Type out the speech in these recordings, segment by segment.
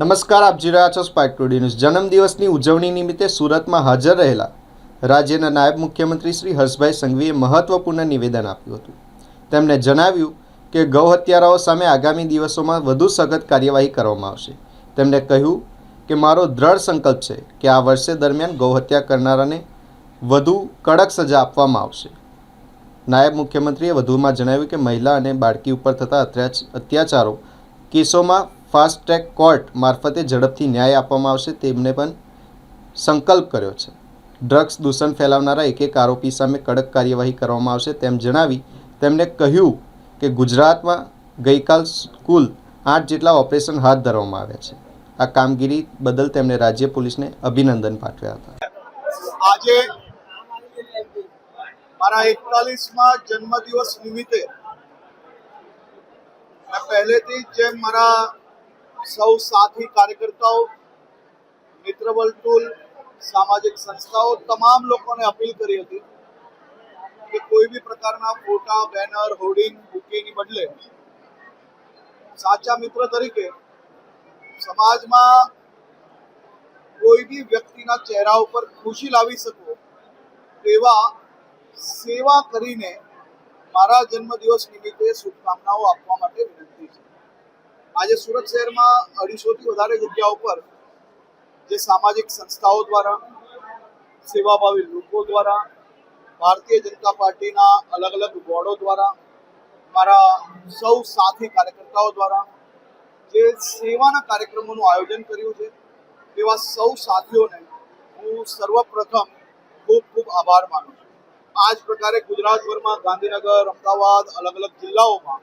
નમસ્કાર, આપ જી રહ્યા છો સ્પાર્ક ટુડે ન્યૂઝ જન્મદિવસની ઉજવણી નિમિત્તે સુરતમાં હાજર રહેલા રાજ્યના નાયબ મુખ્યમંત્રી શ્રી હર્ષભાઈ સંઘવીએ મહત્વપૂર્ણ નિવેદન આપ્યું હતું. તેમણે જણાવ્યું કે ગૌ હત્યારાઓ સામે આગામી દિવસોમાં વધુ સખત કાર્યવાહી કરવામાં આવશે. તેમણે કહ્યું કે મારો દ્રઢ સંકલ્પ છે કે આ વર્ષે દરમિયાન ગૌ હત્યા કરનારાને વધુ કડક સજા આપવામાં આવશે. નાયબ મુખ્યમંત્રીએ વધુમાં જણાવ્યું કે મહિલા અને બાળકી ઉપર થતા અત્યાચ- અત્યાચારો કેસોમાં ફાસ્ટ ટ્રેક કોર્ટ મારફતે ઝડપથી ન્યાય આપવામાં આવશે તેમને પણ સંકલ્પ કર્યો છે. ડ્રગ્સ દૂષણ ફેલાવનારા એક એક આરોપી સામે કડક કાર્યવાહી કરવામાં આવશે તેમ જણાવી તેમણે કહ્યું કે ગુજરાતમાં ગઈકાલ કુલ આઠ જેટલા ઓપરેશન હાથ ધરવામાં આવ્યા છે. આ કામગીરી બદલ તેમણે રાજ્ય પોલીસને અભિનંદન પાઠવ્યા હતા. આજે મારા એકતાલીસમાં જન્મદિવસ નિમિત્તે પહેલેથી જેમ મારા સૌ સાથી કાર્યકર્તાઓ મિત્ર વર્તુળ સામાજિક સંસ્થાઓ તમામ લોકોને અપીલ કરી હતી કે કોઈ બી પ્રકારના ફોટા, બેનર, હોર્ડિંગ, બુકેની બદલે સાચા મિત્ર તરીકે સમાજમાં કોઈ બી વ્યક્તિના ચહેરા ઉપર ખુશી લાવી શકો તેવા સેવા કરીને મારા જન્મદિવસ નિમિત્તે શુભકામનાઓ આપવા માટે વિનંતી છે. આજે સુરત શહેરમાં અઢીસોથી વધારે જગ્યાઓ પર જે સામાજિક સંસ્થાઓ દ્વારા, સેવાભાવી લોકો દ્વારા, ભારતીય જનતા પાર્ટીના અલગ અલગ વોર્ડો દ્વારા, મારા સૌ સાથી કાર્યકર્તાઓ દ્વારા જે સેવાના કાર્યક્રમોનું આયોજન કર્યું છે, તેવા સૌ સાથીઓને હું સર્વપ્રથમ ખૂબ ખૂબ આભાર માનું છું. આ જ પ્રકારે ગુજરાતભરમાં ગાંધીનગર, અમદાવાદ, અલગ અલગ જિલ્લાઓમાં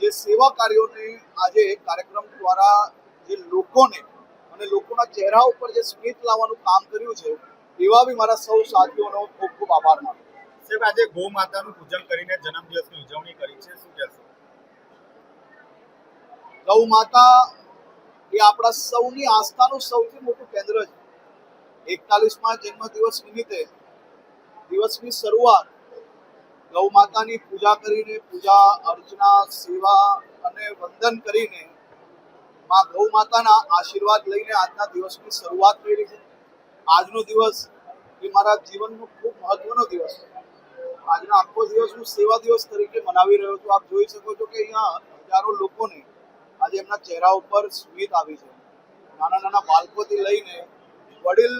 જે સેવા કાર્યોને આજે કાર્યક્રમ દ્વારા જે લોકોને અને લોકોના ચહેરા ઉપર જે સ્મિત લાવવાનું કામ કર્યું છે એવા બી મારા સૌ સાથીઓનો ખૂબ ખૂબ આભાર માનું છું. સાહેબ આજે ગૌ માતાનું પૂજન કરીને જન્મદિવસની ઉજવણી કરી છે. શું કહેશો? ગૌ માતા એ આપણા સૌની આસ્થાનું સૌથી મોટું કેન્દ્ર છે. એકતાલીસમાં જન્મદિવસ નિમિત્તે દિવસની શરૂઆત ગૌ માતાની પૂજા કરીને, પૂજા અર્ચના, સેવા અને વંદન કરીને માં ગૌ માતાના આશીર્વાદ લઈને આજના દિવસની શરૂઆત કરી છે. આજનો દિવસ એ મારા જીવનનો ખૂબ મહત્વનો દિવસ છે. આજનો આખો દિવસ હું સેવા દિવસ તરીકે મનાવી રહ્યો છું. આપ જોઈ શકો છો કે અહીંયા હજારો લોકોને આજે એમના ચહેરા ઉપર સ્મિત આવી છે. નાના નાના બાળકોથી લઈને વડીલ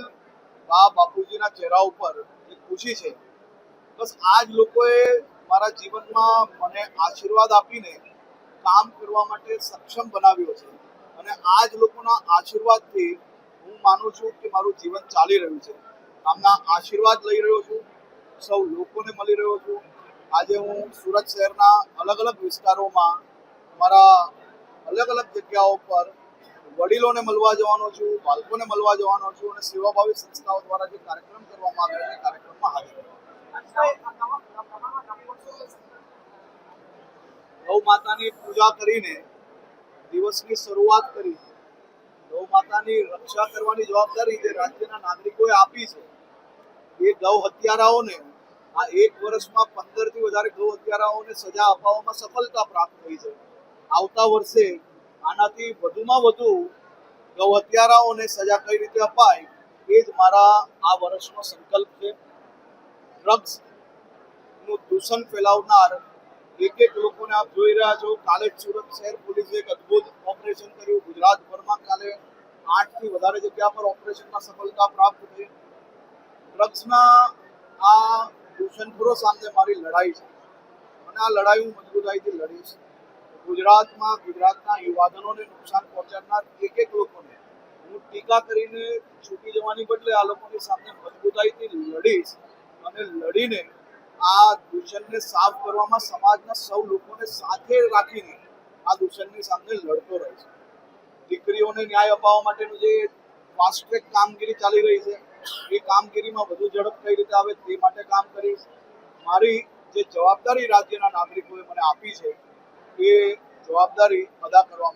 બા બાપુજીના ચહેરા ઉપર જે ખુશી છે બસ આ જ લોકોએ મારા જીવનમાં મને આશીર્વાદ આપીને કામ કરવા માટે સક્ષમ બનાવ્યો છે. અને આ જ લોકોના આશીર્વાદથી હું માનું છું કે મારું જીવન ચાલી રહ્યું છે. આમના આશીર્વાદ લઈ રહ્યો છું. સૌ લોકોને મળી રહ્યો છું. આજે હું સુરત શહેરના અલગ અલગ વિસ્તારોમાં મારા અલગ અલગ જગ્યાઓ પર વડીલોને મળવા જવાનો છું, બાળકોને મળવા જવાનો છું અને સેવાભાવી સંસ્થાઓ દ્વારા જે કાર્યક્રમ કરવામાં આવ્યો છે એ કાર્યક્રમમાં હાજર રહ્યો. ગૌ માતાની પૂજા કરીને દિવસની શરૂઆત કરી. ગૌ માતાની રક્ષા કરવાની જવાબદારી જે રાજ્યના નાગરિકોએ આપી છે, એ ગૌ હત્યારાઓને આ એક વર્ષમાં પંદરથી વધારે ગૌ હત્યારાઓને સજા અપાવવામાં સફળતા પ્રાપ્ત થઈ છે. આવતા વર્ષે આનાથી વધુમાં વધુ ગૌ હત્યારાઓને સજા કઈ રીતે અપાય, એ જ મારા આ વર્ષનો સંકલ્પ છે. ડ્રગ્સનું દૂષણ ફેલાવનાર એક એક લોકોને આપ જોઈ રહ્યા છો. કાલે સુરત શહેર પોલીસે એક અદ્ભુત ઓપરેશન કર્યું. ગુજરાતભરમાં કાલે આઠથી વધારે જગ્યા પર ઓપરેશનમાં સફળતા પ્રાપ્ત થઈ. ડ્રગ્સના આ દૂષણખોરો સામે મારી લડાઈ છે. અને આ લડાઈ હું મજબૂતાઈથી લડીશ. ગુજરાતમાં ગુજરાતના યુવાધનોને નુકસાન પહોંચાડનાર એક એક લોકોને હું ટીકા કરીને છૂટી જવાની બદલે આ લોકોની સામે મજબૂતાઈથી લડીશ અને લડીને આ દૂષણને સાફ કરવામાં સમાજના સૌ લોકોને સાથે રાખીને આ દૂષણની સામે લડતો રહે છે. દીકરીઓને ન્યાય અપાવવા માટેનું જે ફાસ્ટ ટ્રેક કામગીરી ચાલી રહી છે, એ કામગીરીમાં વધુ ઝડપ કઈ રીતે આવે તે માટે કામ કરીશ. મારી જે જવાબદારી રાજ્યના નાગરિકોએ મને આપી છે, એ જવાબદારી અદા કરવા